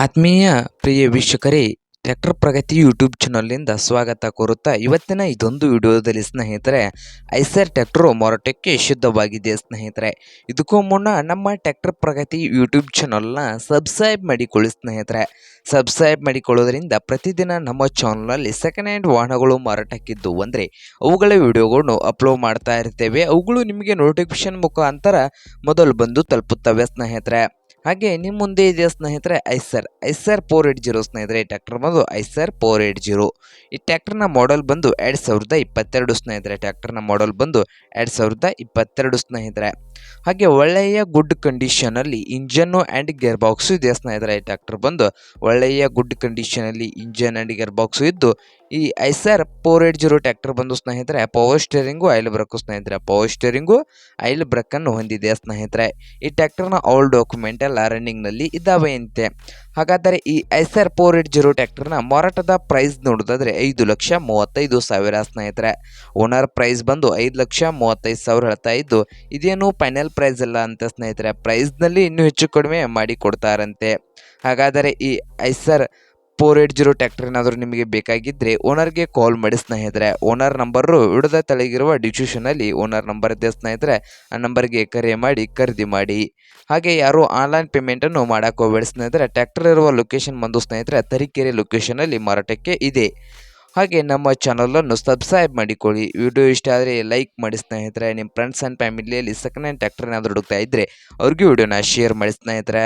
ಆತ್ಮೀಯ ಪ್ರಿಯ ವೀಕ್ಷಕರೇ, tractor Pragati YouTube ಚಾನಲ್ನಿಂದ ಸ್ವಾಗತ ಕೋರುತ್ತಾ ಇವತ್ತಿನ ಇದೊಂದು ವಿಡಿಯೋದಲ್ಲಿ ಸ್ನೇಹಿತರೆ, ಐಸರ್ ಟ್ರ್ಯಾಕ್ಟರು ಮಾರಾಟಕ್ಕೆ ಶುದ್ಧವಾಗಿದೆ ಸ್ನೇಹಿತರೆ. ಇದಕ್ಕೂ ಮುನ್ನ ನಮ್ಮ ಟ್ರ್ಯಾಕ್ಟರ್ ಪ್ರಗತಿ ಯೂಟ್ಯೂಬ್ ಚಾನಲ್ನ ಸಬ್ಸ್ಕ್ರೈಬ್ ಮಾಡಿಕೊಳ್ಳಿ ಸ್ನೇಹಿತರೆ. ಸಬ್ಸ್ಕ್ರೈಬ್ ಮಾಡಿಕೊಳ್ಳೋದ್ರಿಂದ ಪ್ರತಿದಿನ ನಮ್ಮ ಚಾನಲ್ನಲ್ಲಿ ಸೆಕೆಂಡ್ ಹ್ಯಾಂಡ್ ವಾಹನಗಳು ಮಾರಾಟಕ್ಕಿದ್ದು ಅಂದರೆ ಅವುಗಳ ವಿಡಿಯೋಗಳನ್ನು ಅಪ್ಲೋಡ್ ಮಾಡ್ತಾ ಇರ್ತೇವೆ. ಅವುಗಳು ನಿಮಗೆ ನೋಟಿಫಿಕೇಶನ್ ಮುಖಾಂತರ ಮೊದಲು ಬಂದು ತಲುಪುತ್ತವೆ ಸ್ನೇಹಿತರೆ. ಹಾಗೆ ನಿಮ್ಮ ಮುಂದೆ ಇದೆ ಸ್ನೇಹಿತರೆ? Eicher. Eicher four eight zero ಸ್ನೇಹಿತರೆ, ಈ ಟ್ಯಾಕ್ಟರ್ ಬಂದು ಐಸರ್ ಫೋರ್ ಏಟ್ ಜೀರೋ ಈ ಟ್ಯಾಕ್ಟರ್ನ ಮಾಡೆಲ್ ಬಂದು ಎರಡು ಸಾವಿರದ ಇಪ್ಪತ್ತೆರಡು ಸ್ನೇಹಿತರೆ ಟ್ಯಾಕ್ಟರ್ನ ಮಾಡೆಲ್ ಬಂದು ಎರಡು ಸಾವಿರದ ಇಪ್ಪತ್ತೆರಡು ಸ್ನೇಹಿತರೆ. ಹಾಗೆ ಒಳ್ಳೆಯ ಗುಡ್ ಕಂಡೀಷನಲ್ಲಿ ಇಂಜನ್ನು ಆ್ಯಂಡ್ ಗೇರ್ ಬಾಕ್ಸು ಇದೆ ಸ್ನೇಹಿತರೆ, ಈ ಟ್ಯಾಕ್ಟರ್ ಬಂದು? ಒಳ್ಳೆಯ ಗುಡ್ ಕಂಡೀಷನಲ್ಲಿ ಇಂಜನ್ ಆ್ಯಂಡ್ ಗೇರ್ ಬಾಕ್ಸು ಇದ್ದು ಈ Eicher four eight zero tractor ಬಂದು ಸ್ನೇಹಿತರೆ ಪವರ್ ಸ್ಟೇರಿಂಗು ಆಯಿಲ್ ಬ್ರೇಕು ಸ್ನೇಹಿತರೆ. ಪವರ್ ಸ್ಟೇರಿಂಗು ಆಯಿಲ್ ಬ್ರೇಕನ್ನು ಹೊಂದಿದೆ ಸ್ನೇಹಿತರೆ. ಈ ಟ್ಯಾಕ್ಟರ್ನ ಆಲ್ ಡಾಕ್ಯುಮೆಂಟ್ ಎಲ್ಲ ರನ್ನಿಂಗ್ನಲ್ಲಿ ಇದ್ದಾವೆ ಅಂತೆ. ಹಾಗಾದರೆ ಈ ಐಸರ್ ಫೋರ್ ಏಟ್ ಜೀರೋ ಟ್ಯಾಕ್ಟರ್ನ ಮಾರಾಟದ ಪ್ರೈಸ್ ನೋಡೋದಾದರೆ ಐದು ಲಕ್ಷ ಮೂವತ್ತೈದು ಸಾವಿರ ಸ್ನೇಹಿತರೆ. ಓನರ್ ಪ್ರೈಸ್ ಬಂದು ಐದು ಲಕ್ಷ ಮೂವತ್ತೈದು ಸಾವಿರ ಹೇಳ್ತಾ ಇದ್ದು, ಇದೇನು ಫೈನಲ್ ಪ್ರೈಸ್ ಅಲ್ಲ ಅಂತ ಸ್ನೇಹಿತರೆ. ಪ್ರೈಸ್ನಲ್ಲಿ ಇನ್ನೂ ಹೆಚ್ಚು ಕಡಿಮೆ ಮಾಡಿ ಕೊಡ್ತಾರಂತೆ ಹಾಗಾದರೆ ಈ Eicher four eight zero tractor ಏನಾದರೂ ನಿಮಗೆ ಬೇಕಾಗಿದ್ದರೆ ಓನರ್ಗೆ ಕಾಲ್ ಮಾಡಿ ಸ್ನೇಹಿತರೆ. ಓನರ್ ನಂಬರು ವಿಡದ ತಲೆಗಿರುವ ಡಿಸ್ಕ್ರಿಪ್ಷನಲ್ಲಿ ಓನರ್ ನಂಬರ್ ಇದೆ ಸ್ನೇಹಿತರೆ. ಆ ನಂಬರ್ಗೆ ಕರೆ ಮಾಡಿ ಖರೀದಿ ಮಾಡಿ. ಹಾಗೆ ಯಾರು ಆನ್ಲೈನ್ ಪೇಮೆಂಟನ್ನು ಮಾಡೋಕ್ಕೆ ಹೋಗಬೇಡಿ ಸ್ನೇಹಿತರೆ. ಟ್ಯಾಕ್ಟರ್ ಇರುವ ಲೊಕೇಶನ್ ಬಂದು ಸ್ನೇಹಿತರೆ ತರೀಕೆರೆ ಲೊಕೇಶನಲ್ಲಿ ಮಾರಾಟಕ್ಕೆ ಇದೆ. ಹಾಗೆ ನಮ್ಮ ಚಾನಲನ್ನು ಸಬ್ಸ್ಕ್ರೈಬ್ ಮಾಡಿಕೊಳ್ಳಿ. ವಿಡಿಯೋ ಇಷ್ಟ ಆದರೆ ಲೈಕ್ ಮಾಡಿ ಸ್ನೇಹಿತರೆ. ನಿಮ್ಮ ಫ್ರೆಂಡ್ಸ್ ಆ್ಯಂಡ್ ಫ್ಯಾಮಿಲಿಯಲ್ಲಿ ಸೆಕೆಂಡ್ ಹ್ಯಾಂಡ್ ಟ್ಯಾಕ್ಟರ್ ಏನಾದರೂ ಹುಡುಕ್ತಾ ಇದ್ದರೆ ಅವ್ರಿಗೂ ವಿಡಿಯೋನ ಶೇರ್ ಮಾಡಿ ಸ್ನೇಹಿತರೆ.